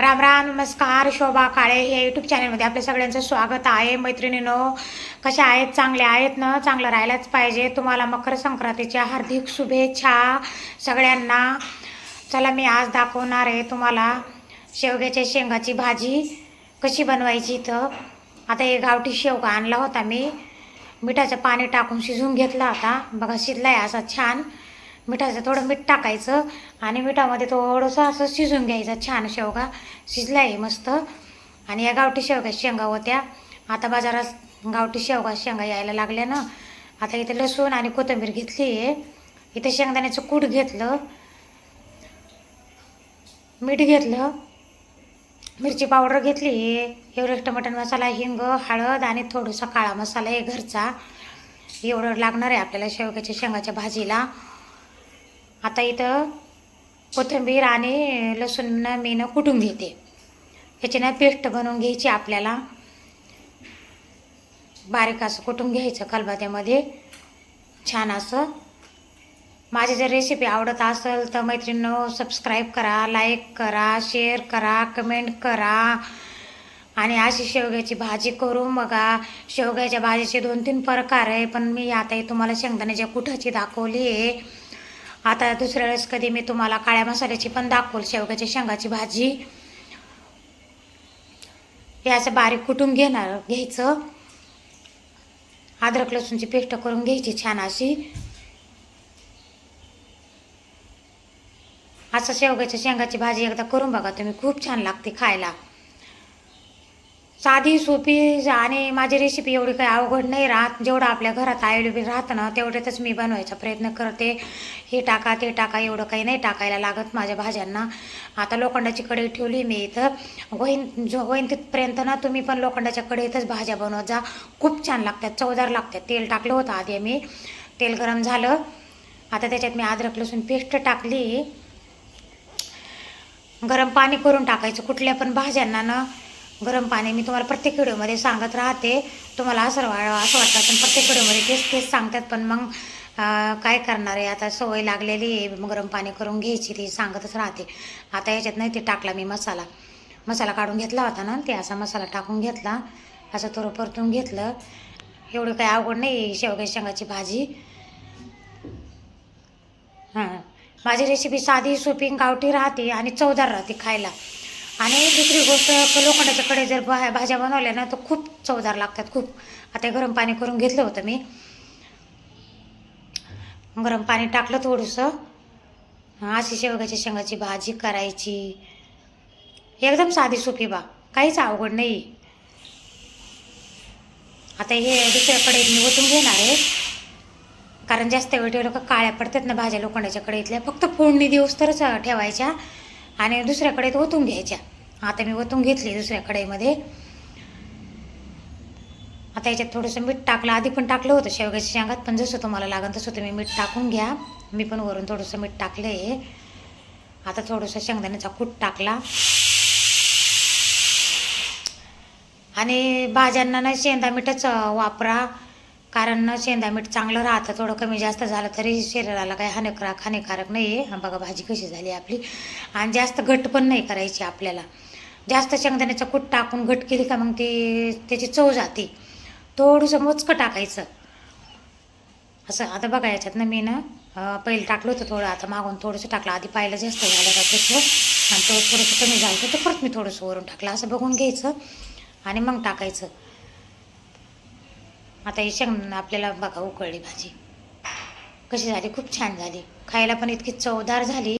राम राम नमस्कार शोभा काळे या यूट्यूब चॅनलमध्ये आपल्या सगळ्यांचं स्वागत आहे. मैत्रिणीनो कशा आहेत? चांगल्या आहेत ना? चांगलं राहायलाच पाहिजे. तुम्हाला मकर संक्रांतीच्या हार्दिक शुभेच्छा सगळ्यांना. चला मी आज दाखवणार आहे तुम्हाला शेवग्याच्या शेंगाची भाजी कशी बनवायची तर आता हे गावठी शेवगा आणला होता मी. मिठाचं पाणी टाकून शिजवून घेतला होता. बघा शिजला आहे असा छान. मिठाचं थोडं मीठ टाकायचं आणि मिठामध्ये थोडंसं असं शिजून घ्यायचं छान शेवगा. शिजला आहे मस्त. आणि या गावठी शेवगा शेंगा होत्या. आता बाजारात गावठी शेवगा शेंगा यायला लागल्या ना. आता इथे लसूण आणि कोथिंबीर घेतली आहे. इथे शेंगदाण्याचं कूट घेतलं. मीठ घेतलं. मिरची पावडर घेतली आहे. एवरेस्ट मटण मसाला हिंग हळद आणि थोडासा काळा मसाला आहे घरचा. एवढं लागणार आहे आपल्याला शेवग्याच्या शेंगाच्या भाजीला. आता इथं कोथिंबीर आणि लसूण मी ना कुटून घेते. याची ना पेस्ट बनवून घ्यायची आपल्याला. बारीक असं कुटून घ्यायचं खलबत्यामध्ये. छान असं. माझी जर रेसिपी आवडत असेल तर मैत्रिणींनो सबस्क्राईब करा लाईक करा शेअर करा कमेंट करा. आणि अशी शेवग्याची भाजी करू बघा. शेवग्याच्या भाजीचे दोन तीन प्रकार आहे पण मी आता तुम्हाला शेंगदाण्याच्या कुठाची दाखवली आहे. आता दुसऱ्या वेळेस कधी मी तुम्हाला काळ्या मसाल्याची पण दाखवल शेवग्याच्या शेंगाची भाजी. हे असं बारीक कुटून घेणार घ्यायचं. अद्रक लसूणची पेस्ट करून घ्यायची छान अशी. असं शेवग्याच्या शेंगाची भाजी एकदा करून बघा तुम्ही खूप छान लागते खायला. साधी सोपी आणि माझी रेसिपी एवढी काही अवघड नाही राहत. जेवढं आपल्या घरात अवेलेबल राहतं ना तेवढ्यातच मी बनवायचा प्रयत्न करते. हे टाका ते टाका एवढं काही नाही टाकायला लागत माझ्या भाज्यांना. आता लोखंडाची कढई ठेवली मी इथं. गोईन जो होईन तिथपर्यंत ना तुम्ही पण लोखंडाच्या कढईतच भाज्या बनवत जा. खूप छान लागतात चवदार लागतात. तेल टाकलं होतं आधी मी. तेल गरम झालं. आता त्याच्यात मी अद्रक लसूण पेस्ट टाकली. गरम पाणी करून टाकायचं कुठल्या पण भाज्यांना ना. गरम पाणी मी तुम्हाला प्रत्येक व्हिडिओमध्ये सांगत राहते. तुम्हाला असं वा असं वाटतं पण प्रत्येक व्हिडिओमध्ये तेच तेच सांगतात पण मग काय करणार आहे? आता सवय लागलेली आहे मग गरम पाणी करून घ्यायची ती सांगतच राहते. आता याच्यात नाही ते टाकला मी मसाला. मसाला काढून घेतला होता ना ते असा मसाला टाकून घेतला. असं थोडं परतून घेतलं. एवढं काही अवघड नाही शेवग्या शेंगाची भाजी. हां. माझी रेसिपी साधी सोपी गावठी राहते आणि चवदार राहते खायला. आणि दुसरी गोष्ट लोखंडाच्या कडे जर भा भाज्या बनवल्या ना तर खूप चवदार लागतात खूप. आता गरम पाणी करून घेतलं होतं मी. गरम पाणी टाकलं थोडंसं. अशी शेवग्याच्या शेंगाची भाजी करायची. एकदम साधी सोपी बा काहीच अवघड नाही. आता हे दुसऱ्या मी ओतून घेणार आहे. कारण जास्त वेळ ठेवलं का काळ्या पडतात ना भाज्या लोखंडाच्या कडेतल्या फक्त फोडणी दिवस तरच ठेवायच्या. आणि दुसऱ्या कढईत ओतून घ्यायच्या. आता मी ओतून घेतली दुसऱ्या कढईमध्ये. आता याच्यात थोडंसं मीठ टाकलं. आधी पण टाकलं होतं शेवग्याच्या शेंगात पण जसं तुम्हाला लागेल तसं तुम्ही मीठ टाकून घ्या. मी पण वरून थोडंसं मीठ टाकलं आहे आता थोडंसं शेंगदाण्याचा कूट टाकला. आणि भाज्यांना ना शेंदा मीठच वापरा. कारण ना शेंदा मीठ चांगलं राहतं. थोडं कमी जास्त झालं तरी शरीराला काही हानिकारक हानिकारक नाही आहे बघा भाजी कशी झाली आपली. आणि जास्त घट पण नाही करायची आपल्याला. जास्त शेंगदाण्याचा कूट टाकून घट केली का मग ती त्याची चव जाते. थोडंसं मोजकं टाकायचं. असं. आता बघा याच्यात ना मी ना पहिलं टाकलं होतं थोडं. आता मागून थोडंसं टाकलं. आधी पाहिलं जास्त झालं का त्याचं आणि तो थोडंसं कमी झालं तर परत मी थोडंसं वरून टाकलं. असं बघून घ्यायचं. आणि मग टाकायचं. आता ही शेंग आपल्याला बघा उकळली भाजी. कशी झाली? खूप छान झाली. खायला पण इतकी चवदार झाली.